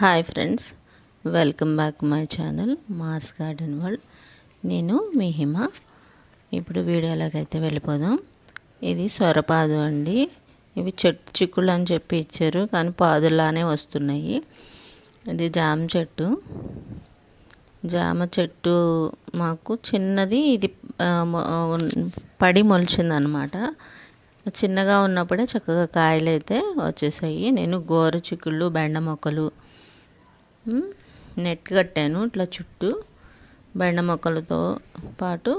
Hi friends welcome back my channel Mars garden world. నేను మీ హిమ. ఇప్పుడు వీడియోలోకి వెళ్ళిపోదాం. ఇది సొరపాదు అండి. ఇవి చెట్టు చిక్కులు అని చెప్పి ఇచ్చారు కానీ పాదుల్లానే వస్తున్నాయి. ఇది జామ చెట్టు. జామ చెట్టు మాకు చిన్నది ఇది పడి మొలిచిందనమాట. చిన్నగా ఉన్నప్పుడే చక్కగా కాయలు అయితే వచ్చేసాయి. నేను గోర చిక్కుళ్ళు బెండ మొక్కలు నెట్ కట్టాను ఇట్లా చుట్టూ. బెండ మొక్కలతో పాటు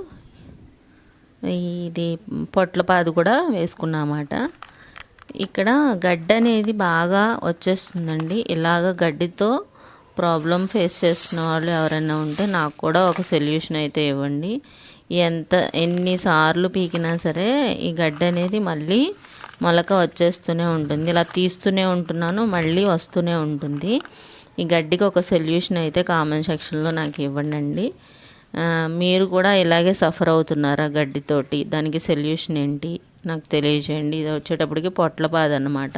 ఇది పొట్లపాది కూడా వేసుకున్నమాట. ఇక్కడ గడ్డి అనేది బాగా వచ్చేస్తుందండి. ఇలాగ గడ్డితో ప్రాబ్లం ఫేస్ చేస్తున్న వాళ్ళు ఎవరైనా ఉంటే నాకు కూడా ఒక సొల్యూషన్ అయితే ఇవ్వండి. ఎంత ఎన్నిసార్లు పీకినా సరే ఈ గడ్డ అనేది మళ్ళీ మొలక వచ్చేస్తూనే ఉంటుంది. ఇలా తీస్తూనే ఉంటున్నాను మళ్ళీ వస్తూనే ఉంటుంది. ఈ గడ్డికి ఒక సొల్యూషన్ అయితే కామెంట్ సెక్షన్లో నాకు ఇవ్వండి మీరు కూడా ఇలాగే సఫర్ అవుతున్నారా గడ్డితోటి? దానికి సొల్యూషన్ ఏంటి? నాకు తెలియజేయండి. ఇది వచ్చేటప్పటికి పొట్ల బాధ అనమాట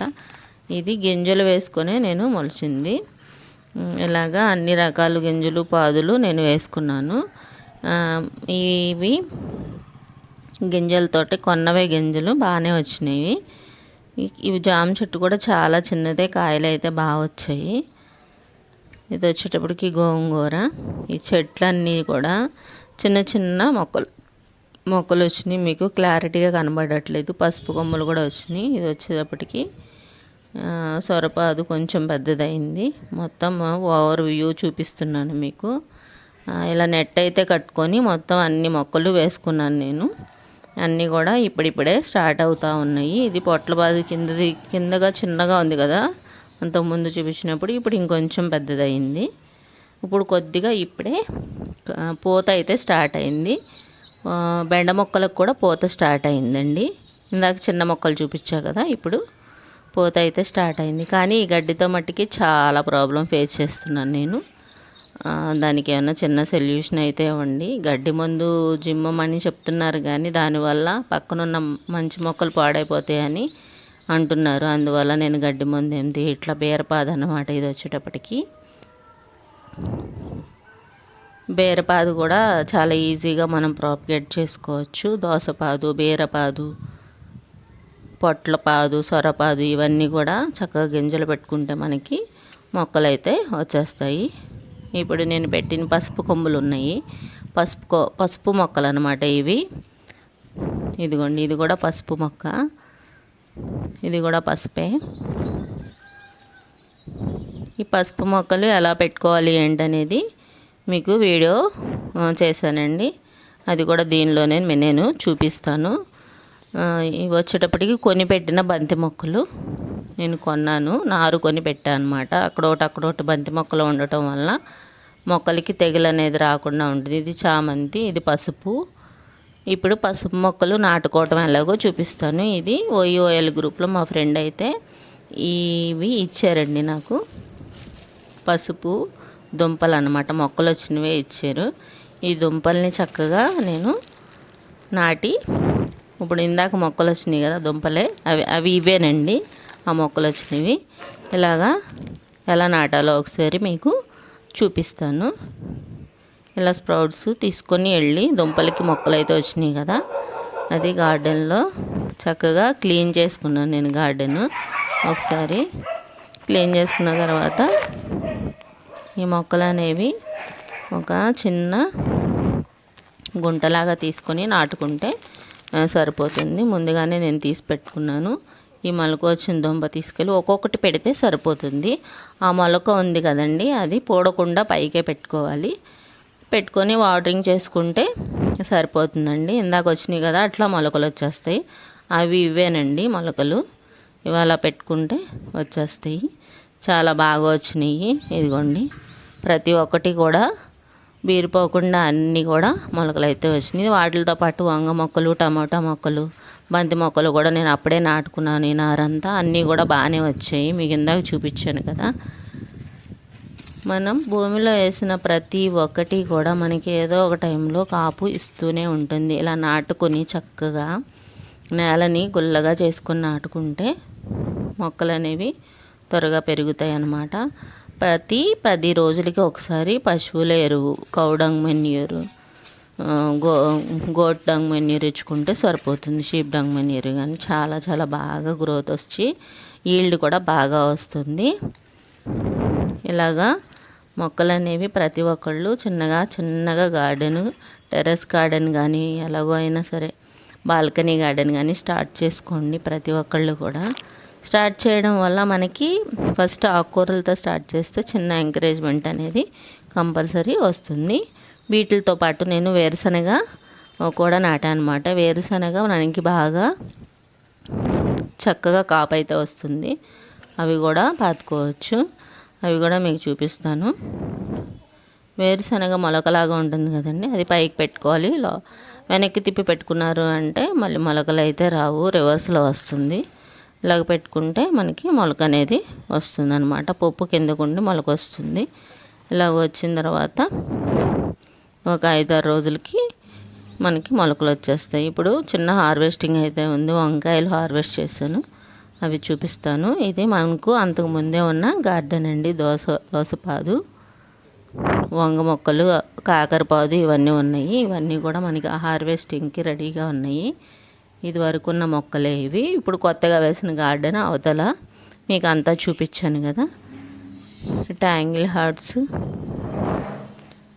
ఇది గింజలు వేసుకొని నేను మొలిచింది. ఇలాగా అన్ని రకాల గింజలు పాదులు నేను వేసుకున్నాను. ఇవి గింజలతోటి కొన్నవే గింజలు బాగానే వచ్చినాయి. ఇవి జామ చెట్టు కూడా చాలా చిన్నదే కాయలు అయితే బాగా వచ్చాయి. ఇది వచ్చేటప్పటికి గోంగూర. ఈ చెట్లన్నీ కూడా చిన్న చిన్న మొక్కలు. మొక్కలు వచ్చినాయి. మీకు క్లారిటీగా కనబడట్లేదు. పసుపు కొమ్మలు కూడా వచ్చినాయి. ఇది వచ్చేటప్పటికి సొరపాదు కొంచెం పెద్దదైంది. మొత్తం ఓవర్ వ్యూ చూపిస్తున్నాను మీకు. ఇలా నెట్ అయితే కట్టుకొని మొత్తం అన్ని మొక్కలు వేసుకున్నాను నేను. అన్నీ కూడా ఇప్పుడిప్పుడే స్టార్ట్ అవుతూ ఉన్నాయి. ఇది పొట్లబాదు కిందది కిందగా చిన్నగా ఉంది కదా. అంతకుముందు చూపించినప్పుడు ఇప్పుడు ఇంకొంచెం పెద్దదయింది. ఇప్పుడు కొద్దిగా ఇప్పుడే పూత అయితే స్టార్ట్ అయింది. బెండ మొక్కలకు కూడా పూత స్టార్ట్ అయిందండి. ఇందాక చిన్న మొక్కలు చూపించా కదా ఇప్పుడు పూత అయితే స్టార్ట్ అయింది. కానీ ఈ గడ్డితో మట్టికి చాలా ప్రాబ్లం ఫేస్ చేస్తున్నాను నేను. దానికి ఏమైనా చిన్న సొల్యూషన్ అయితే ఇవ్వండి. గడ్డి మందు జిమ్మమని చెప్తున్నారు కానీ దానివల్ల పక్కనున్న మంచి మొక్కలు పాడైపోతాయని అంటున్నారు. అందువల్ల నేను గడ్డి మందు ఏంది? ఇట్లా బీరపాదు అన్నమాట ఇది వచ్చేటప్పటికి. బీరపాదు కూడా చాలా ఈజీగా మనం ప్రాపిగేట్ చేసుకోవచ్చు. దోసపాదు బీరపాదు పొట్లపాదు సొరపాదు ఇవన్నీ కూడా చక్కగా గింజలు పెట్టుకుంటే మనకి మొక్కలు అయితే వచ్చేస్తాయి. ఇప్పుడు నేను పెట్టిన పసుపు కొమ్ములు ఉన్నాయి. పసుపు పసుపు మొక్కలు అనమాట ఇవి. ఇదిగోండి ఇది కూడా పసుపు మొక్క. ఇది కూడా పసుపే. ఈ పసుపు మొక్కలు ఎలా పెట్టుకోవాలి ఏంటనేది మీకు వీడియో చేశానండి. అది కూడా దీనిలోనే నేను చూపిస్తాను. ఇవి వచ్చేటప్పటికి కొని పెట్టిన బంతి మొక్కలు నేను కొన్నాను. నారు కొని పెట్టాను అనమాట అక్కడోటి అక్కడోటి బంతి మొక్కలు ఉండటం వల్ల మొక్కలకి తెగులు అనేది రాకుండా ఉంటుంది. ఇది చామంతి ఇది పసుపు. ఇప్పుడు పసుపు మొక్కలు నాటుకోవటం ఎలాగో చూపిస్తాను. ఇది ఓఈఓఎల్ గ్రూప్లో మా ఫ్రెండ్ అయితే ఇవి ఇచ్చారండి నాకు. పసుపు దుంపలు అనమాట మొక్కలు వచ్చినవే ఇచ్చారు. ఈ దుంపల్ని చక్కగా నేను నాటి ఇప్పుడు ఇందాక మొక్కలు వచ్చినాయి కదా దుంపలే అవి అవి ఇవేనండి. ఆ మొక్కలు వచ్చినవి. ఇలాగా ఎలా నాటాలో ఒకసారి మీకు చూపిస్తాను. ఇలా స్ప్రౌట్స్ తీసుకొని వెళ్ళి దుంపలకి మొక్కలు అయితే వచ్చినాయి కదా. అది గార్డెన్లో చక్కగా క్లీన్ చేసుకున్నాను నేను గార్డెన్. ఒకసారి క్లీన్ చేసుకున్న తర్వాత ఈ మొక్కలు అనేవి ఒక చిన్న గుంటలాగా తీసుకొని నాటుకుంటే సరిపోతుంది. ముందుగానే నేను తీసి పెట్టుకున్నాను. ఈ మొలక వచ్చిన దుంప తీసుకెళ్ళి ఒక్కొక్కటి పెడితే సరిపోతుంది. ఆ మొలక ఉంది కదండి అది పూడకుండా పైకే పెట్టుకోవాలి. పెట్టుకొని వాటరింగ్ చేసుకుంటే సరిపోతుందండి. ఇందాక వచ్చినాయి కదా అట్లా మొలకలు వచ్చేస్తాయి. అవి ఇవేనండి మొలకలు. ఇవాళ పెట్టుకుంటే వచ్చేస్తాయి. చాలా బాగా వచ్చినాయి. ఇదిగోండి. ప్రతి ఒక్కటి కూడా బీరిపోకుండా అన్నీ కూడా మొలకలు అయితే వచ్చినాయి. వాటితో పాటు వంగ మొక్కలు టమాటా మొక్కలు బంతి మొక్కలు కూడా నేను అప్పుడే నాటుకున్నాను. ఈ నారంతా అన్నీ కూడా బాగానే వచ్చాయి. మీకు ఇందాక చూపించాను కదా. మనం భూమిలో వేసిన ప్రతి ఒక్కటి కూడా మనకి ఏదో ఒక టైంలో కాపు ఇస్తూనే ఉంటుంది. ఇలా నాటుకొని చక్కగా నేలని గుల్లగా చేసుకొని నాటుకుంటే మొక్కలు అనేవి త్వరగా పెరుగుతాయి అన్నమాట. ప్రతి పది రోజులకి ఒకసారి పశువుల ఎరువు cow dung manure go goat dung manure ఇచ్చుకుంటే సరిపోతుంది. షీప్ డంగ్ మెన్యూర్ కానీ చాలా చాలా బాగా గ్రోత్ వచ్చి ఈల్డ్ కూడా బాగా వస్తుంది. ఇలాగా మొక్కలు అనేవి ప్రతి ఒక్కళ్ళు చిన్నగా చిన్నగా గార్డెన్ టెర్రస్ గార్డెన్ కానీ ఎలాగో అయినా సరే బాల్కనీ గార్డెన్ కానీ స్టార్ట్ చేసుకోండి ప్రతి ఒక్కళ్ళు కూడా. స్టార్ట్ చేయడం వల్ల మనకి ఫస్ట్ ఆకుకూరలతో స్టార్ట్ చేస్తే చిన్న ఎంకరేజ్మెంట్ అనేది కంపల్సరీ వస్తుంది. వీటితో పాటు నేను వేరుశనగ కూడా నాటాను అనమాట వేరుశనగ మనకి బాగా చక్కగా కాపు అయితే వస్తుంది. అవి కూడా పాతుకోవచ్చు. అవి కూడా మీకు చూపిస్తాను. వేరుశనగ మొలకలాగా ఉంటుంది కదండి అది పైకి పెట్టుకోవాలి. లో వెనక్కి తిప్పి పెట్టుకున్నారు అంటే మళ్ళీ మొలకలు అయితే రావు రివర్స్లో వస్తుంది. ఇలాగ పెట్టుకుంటే మనకి మొలక అనేది వస్తుంది అనమాట పప్పు కిందకుండి మొలక వస్తుంది. ఇలాగ వచ్చిన తర్వాత ఒక ఐదారు రోజులకి మనకి మొలకలు వచ్చేస్తాయి. ఇప్పుడు చిన్న హార్వెస్టింగ్ అయితే ఉంది వంకాయలు హార్వెస్ట్ చేశాను. అవి చూపిస్తాను. ఇది మనకు అంతకు ముందే ఉన్న గార్డెన్ అండి. దోస దోసపాదు వంగ మొక్కలు కాకరపాదు ఇవన్నీ ఉన్నాయి. ఇవన్నీ కూడా మనకి హార్వెస్టింగ్కి రెడీగా ఉన్నాయి. ఇది వరకు ఉన్న మొక్కలే ఇవి. ఇప్పుడు కొత్తగా వేసిన గార్డెన్ అవతల మీకు అంతా చూపించాను కదా. Tangle hearts.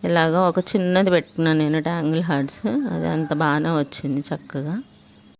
ఇలాగ ఒక చిన్నది పెట్టుకున్నాను నేను ట్యాంగిల్ హార్ట్స్. అది అంత బాగానే వచ్చింది చక్కగా.